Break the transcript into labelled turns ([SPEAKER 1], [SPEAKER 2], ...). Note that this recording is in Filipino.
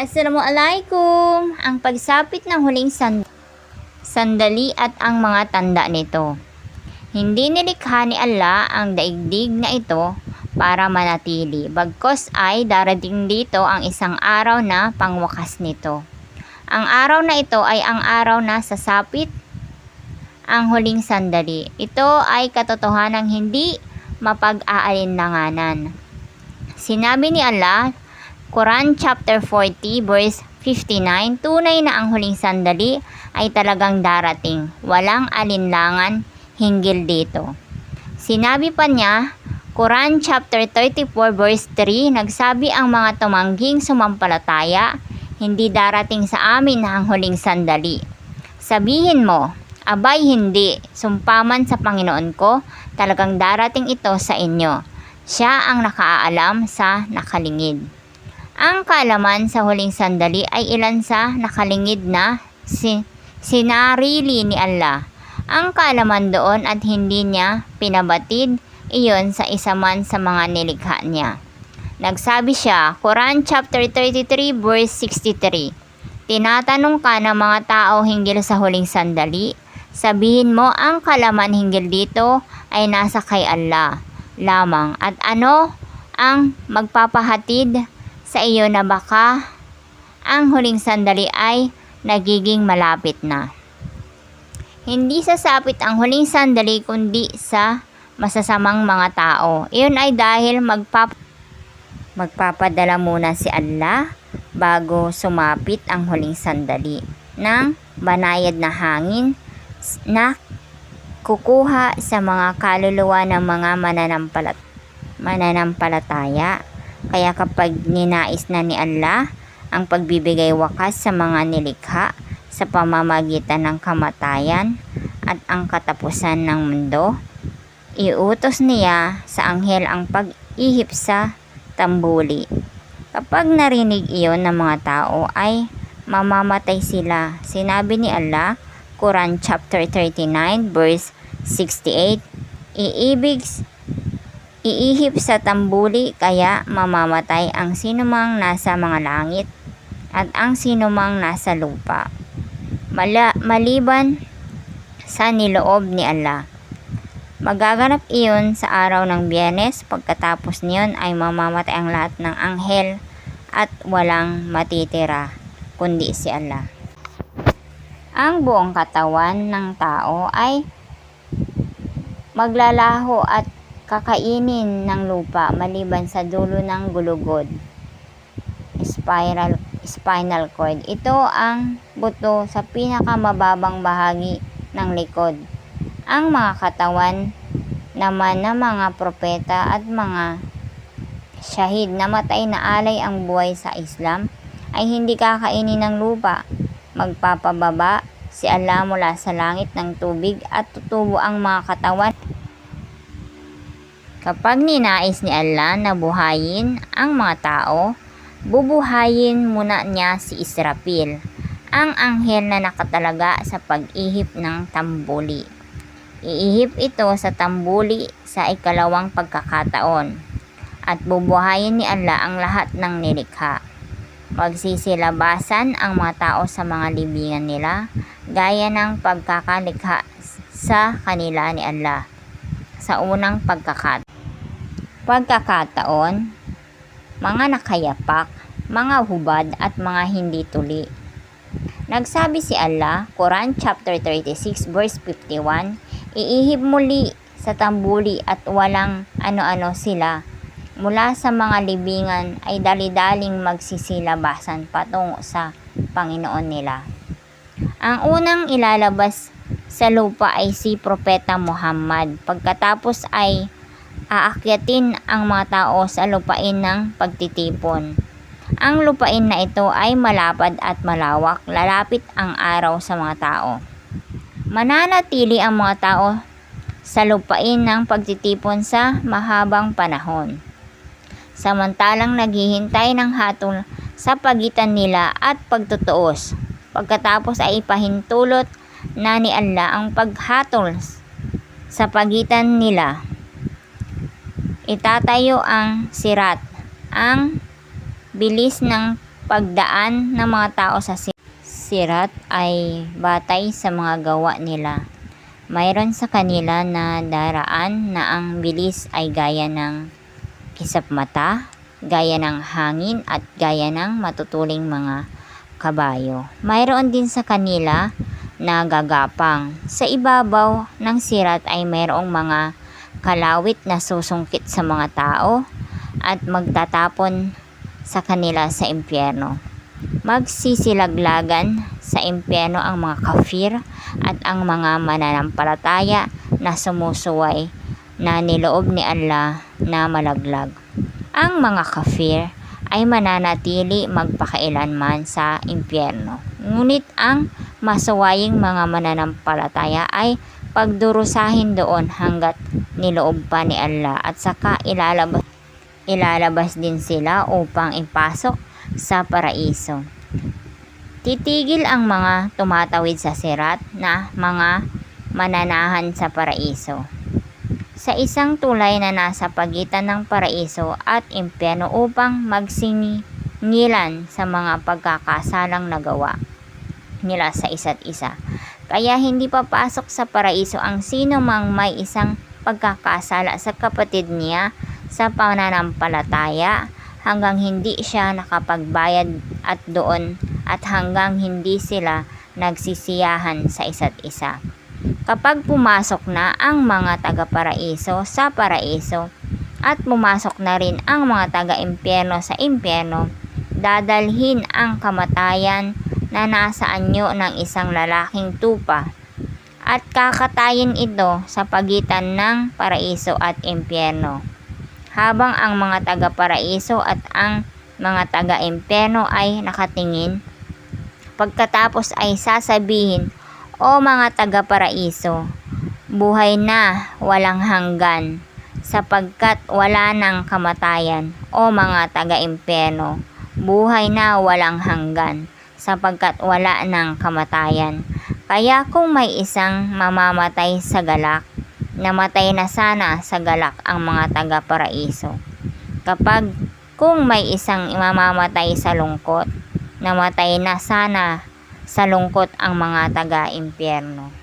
[SPEAKER 1] Assalamualaikum! Ang pagsapit ng huling sand sandali at ang mga tanda nito. Hindi nilikha ni Allah ang daigdig na ito para manatili. Bagkos ay darating dito ang isang araw na pangwakas nito. Ang araw na ito ay ang araw na sasapit ang huling sandali. Ito ay katotohanang hindi mapag-aalinlanganan. Sinabi ni Allah, Quran chapter 40 verse 59, tunay na ang huling sandali ay talagang darating. Walang alinlangan hinggil dito. Sinabi pa niya, Quran chapter 34 verse 3, nagsabi ang mga tumangging sumampalataya, hindi darating sa amin ang huling sandali. Sabihin mo, abay hindi, sumpaman sa Panginoon ko, talagang darating ito sa inyo. Siya ang nakaalam sa nakalingid. Ang kaalaman sa huling sandali ay ilan sa nakalingid na si, sinarili ni Allah. Ang kaalaman doon at hindi niya pinabatid iyon sa isa man sa mga nilikha niya. Nagsabi siya, Quran chapter 33 verse 63, Tinatanong ka ng mga tao hinggil sa huling sandali, sabihin mo ang kalaman hinggil dito ay nasa kay Allah lamang at ano ang magpapahatid sa iyo na baka ang huling sandali ay nagiging malapit na. Hindi sasapit ang huling sandali kundi sa masasamang mga tao. Iyon ay dahil magpap magpapadala muna si Allah bago sumapit ang huling sandali ng banayad na hangin na kukuha sa mga kaluluwa ng mga mananampalat mananampalataya. Kaya kapag ninais na ni Allah ang pagbibigay wakas sa mga nilikha sa pamamagitan ng kamatayan at ang katapusan ng mundo, iutos niya sa anghel ang pag-ihip sa tambuli. Kapag narinig iyon ng mga tao ay mamamatay sila. Sinabi ni Allah, Quran chapter 39 verse 68, iibig iihip sa tambuli kaya mamamatay ang sinumang nasa mga langit at ang sinumang nasa lupa. Mala, maliban sa niloob ni Allah. Magaganap iyon sa araw ng biyernes, pagkatapos niyon ay mamamatay ang lahat ng anghel at walang matitira kundi si Allah. Ang buong katawan ng tao ay maglalaho at kakainin ng lupa maliban sa dulo ng gulugod spiral spinal cord. Ito ang buto sa pinakamababang bahagi ng likod. Ang mga katawan naman ng mga propeta at mga syahid na matay na alay ang buhay sa Islam ay hindi kakainin ng lupa. Magpapababa si Allah mula sa langit ng tubig at tutubo ang mga katawan Kapag ninais ni Allah na buhayin ang mga tao, bubuhayin muna niya si Israfil, ang anghel na nakatalaga sa pag-ihip ng tambuli. Iihip ito sa tambuli sa ikalawang pagkakataon at bubuhayin ni Allah ang lahat ng nilikha. Magsisilabasan ang mga tao sa mga libingan nila gaya ng pagkakalikha sa kanila ni Allah sa unang pagkakat pagkakataon, mga nakayapak, mga hubad at mga hindi tuli. Nagsabi si Allah, Quran chapter 36 verse 51, Iihib muli sa tambuli at walang ano-ano sila. Mula sa mga libingan ay dali-daling magsisilabasan patungo sa Panginoon nila. Ang unang ilalabas sa lupa ay si Propeta Muhammad. Pagkatapos ay aakyatin ang mga tao sa lupain ng pagtitipon. Ang lupain na ito ay malapad at malawak, lalapit ang araw sa mga tao. Mananatili ang mga tao sa lupain ng pagtitipon sa mahabang panahon. Samantalang naghihintay ng hatol sa pagitan nila at pagtutuos. Pagkatapos ay ipahintulot na ni Allah ang paghatol sa pagitan nila itatayo ang sirat, ang bilis ng pagdaan ng mga tao sa si- sirat ay batay sa mga gawa nila. Mayroon sa kanila na daraan na ang bilis ay gaya ng kisap mata, gaya ng hangin at gaya ng matutuling mga kabayo. Mayroon din sa kanila na gagapang. Sa ibabaw ng sirat ay mayroong mga kalawit na susungkit sa mga tao at magtatapon sa kanila sa impyerno. Magsisilaglagan sa impyerno ang mga kafir at ang mga mananampalataya na sumusuway na niloob ni Allah na malaglag. Ang mga kafir ay mananatili magpakailanman sa impyerno. Ngunit ang masuwaying mga mananampalataya ay pagdurusahin doon hanggat niloob pa ni Allah at saka ilalabas, ilalabas din sila upang ipasok sa paraiso. Titigil ang mga tumatawid sa sirat na mga mananahan sa paraiso. Sa isang tulay na nasa pagitan ng paraiso at impyerno upang magsingilan sa mga pagkakasalang nagawa nila sa isa't isa. Kaya hindi papasok sa paraiso ang sino mang may isang pagkakasala sa kapatid niya sa pananampalataya hanggang hindi siya nakapagbayad at doon at hanggang hindi sila nagsisiyahan sa isa't isa. Kapag pumasok na ang mga taga-paraiso sa paraiso at pumasok na rin ang mga taga-impyerno sa impyerno, dadalhin ang kamatayan na nasa anyo ng isang lalaking tupa at kakatayin ito sa pagitan ng paraiso at impyerno. Habang ang mga taga-paraiso at ang mga taga-impyerno ay nakatingin, pagkatapos ay sasabihin, O mga taga-paraiso, buhay na walang hanggan, sapagkat wala ng kamatayan, o mga taga-impyerno, buhay na walang hanggan, sapagkat wala ng kamatayan. Kaya kung may isang mamamatay sa galak, namatay na sana sa galak ang mga taga-paraiso. Kapag kung may isang mamamatay sa lungkot, namatay na sana sa lungkot ang mga taga-impyerno.